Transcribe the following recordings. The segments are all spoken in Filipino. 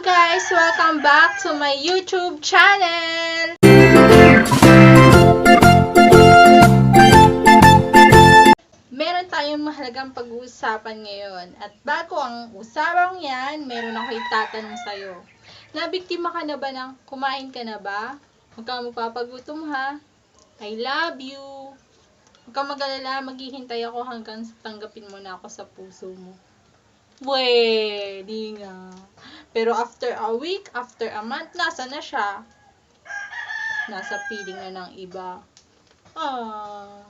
guys! Welcome back to my YouTube channel! Meron tayong mahalagang pag-uusapan ngayon. At bago ang usapang yan, meron ako itatanong sa'yo. Nabiktima ka na ba ng kumain ka na ba? Huwag kang magpapagutom ha. I love you. Huwag kang mag-alala, maghihintay ako hanggang tanggapin mo na ako sa puso mo. Pwede nga. Pero after a week, after a month, nasa na siya? Nasa piling na ng iba. Ah.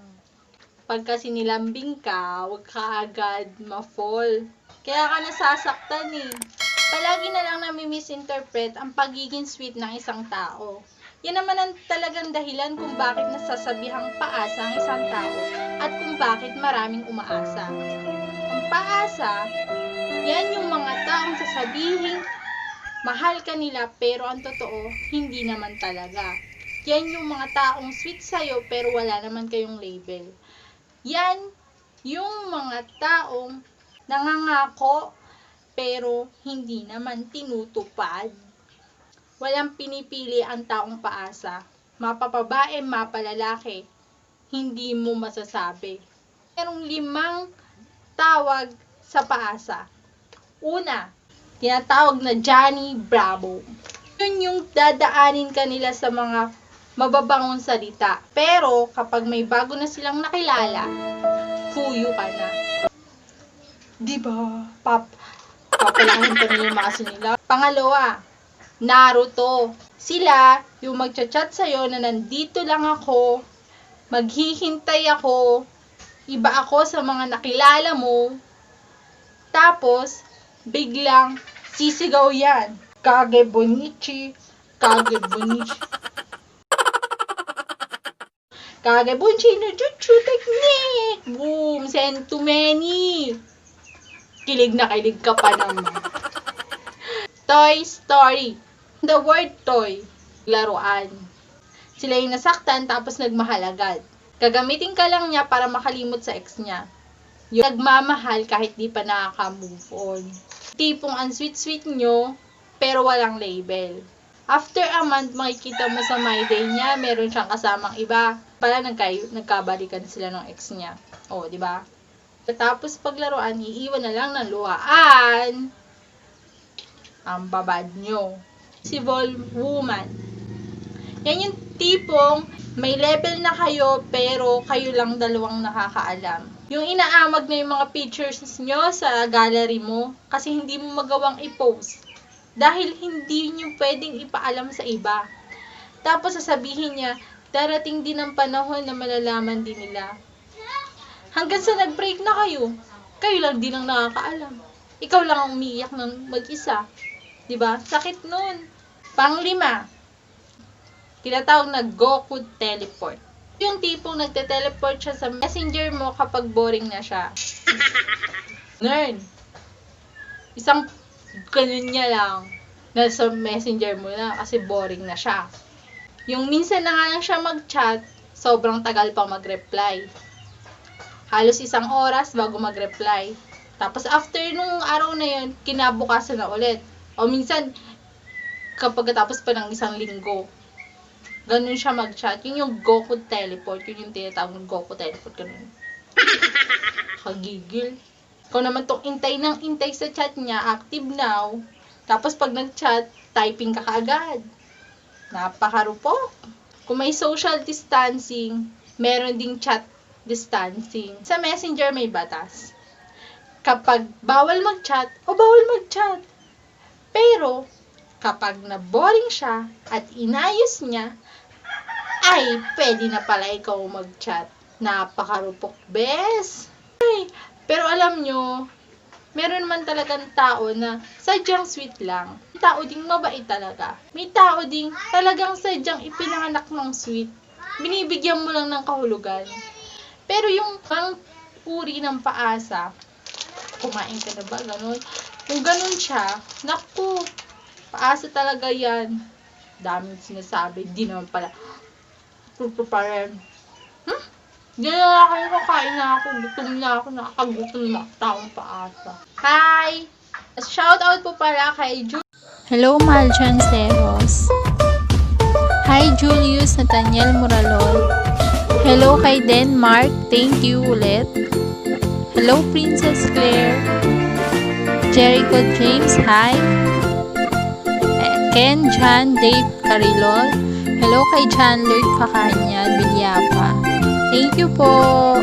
Pag kasi nilambing ka, huwag ka agad ma-fall. Kaya ka nasasaktan eh. Palagi na lang nami-misinterpret ang pagiging sweet ng isang tao. Yan naman ang talagang dahilan kung bakit nasasabihang paasa ang isang tao at kung bakit maraming umaasa. Paasa, yan yung mga taong sasabihin mahal ka nila pero ang totoo, hindi naman talaga. Yan yung mga taong sweet sa'yo pero wala naman kayong label. Yan yung mga taong nangangako pero hindi naman tinutupad. Walang pinipili ang taong paasa. Mapapabae, mapalalaki. Hindi mo masasabi. Merong limang tawag sa paasa. Una, tinatawag na Johnny Bravo. Yun yung dadaanin kanila sa mga mababangong salita. Pero kapag may bago na silang nakilala, fuyo ka na. Di ba? Pap papalahin pa nila mga nila. Pangalawa, Naruto. Sila, yung magchat-chat sa'yo na nandito lang ako, maghihintay ako, iba ako sa mga nakilala mo, tapos, biglang sisigaw yan. Kage bonichi, kage bonichi. Kage bonichi no jutsu technique. Boom, send to many. Kilig na kilig ka pa naman. Toy Story. The word toy, laruan. Sila yung nasaktan tapos nagmahal agad. Gagamitin ka lang niya para makalimot sa ex niya. Yung nagmamahal kahit di pa nakaka-move on. Tipong ang sweet-sweet nyo, pero walang label. After a month, makikita mo sa my day niya, meron siyang kasamang iba. Pala nagkay, nagkabalikan sila ng ex niya. O, di ba? Tapos paglaruan, iiwan na lang ng luhaan ang babad nyo. Si Vol Woman. Yan yung tipong may level na kayo pero kayo lang dalawang nakakaalam. Yung inaamag na yung mga pictures nyo sa gallery mo kasi hindi mo magawang i-post. Dahil hindi nyo pwedeng ipaalam sa iba. Tapos sasabihin niya, darating din ang panahon na malalaman din nila. Hanggang sa nag-break na kayo, kayo lang din ang nakakaalam. Ikaw lang ang umiiyak ng mag-isa. ba? Sakit nun. Panglima, tinatawag na Goku Teleport. Yung tipong nagte-teleport siya sa messenger mo kapag boring na siya. Nerd. Isang ganun niya lang na sa messenger mo na kasi boring na siya. Yung minsan na nga lang siya mag-chat, sobrang tagal pa mag-reply. Halos isang oras bago mag-reply. Tapos after nung araw na yun, kinabukasan na ulit. O minsan, kapag tapos pa ng isang linggo, ganun siya mag-chat. Yun yung Goku Teleport. Yun yung tinatawag ng Goku Teleport. Ganun. Kagigil. Ikaw naman tong intay ng intay sa chat niya, active now. Tapos pag nag-chat, typing ka kaagad. Napakarupok. Kung may social distancing, meron ding chat distancing. Sa messenger may batas. Kapag bawal mag-chat, o bawal mag-chat. Pero, kapag na-boring siya at inayos niya, ay, pwede na pala ikaw mag-chat. Napakarupok, bes. Ay, pero alam nyo, meron man talagang tao na sadyang sweet lang. May tao ding mabait talaga. May tao ding talagang sadyang ipinanganak ng sweet. Binibigyan mo lang ng kahulugan. Pero yung pang uri ng paasa, kumain ka na ba, ganun? Kung ganun siya, naku, paasa talaga yan. Daming sinasabi, di naman pala. Pupo pa rin. Hmm? Di na ako kakain na ako, gutom na ako, nakakagutom na ako, paasa. Hi! Shout out po pala kay Ju Hello, Maljan Ceros. Hi, Julius Nathaniel Moralol. Hello kay Denmark. Thank you ulit. Hello, Princess Claire. Jericho James. Hi. Ken John Dave Carilol. Hello kay John Lloyd Facanya, Bilyapa. Thank you po.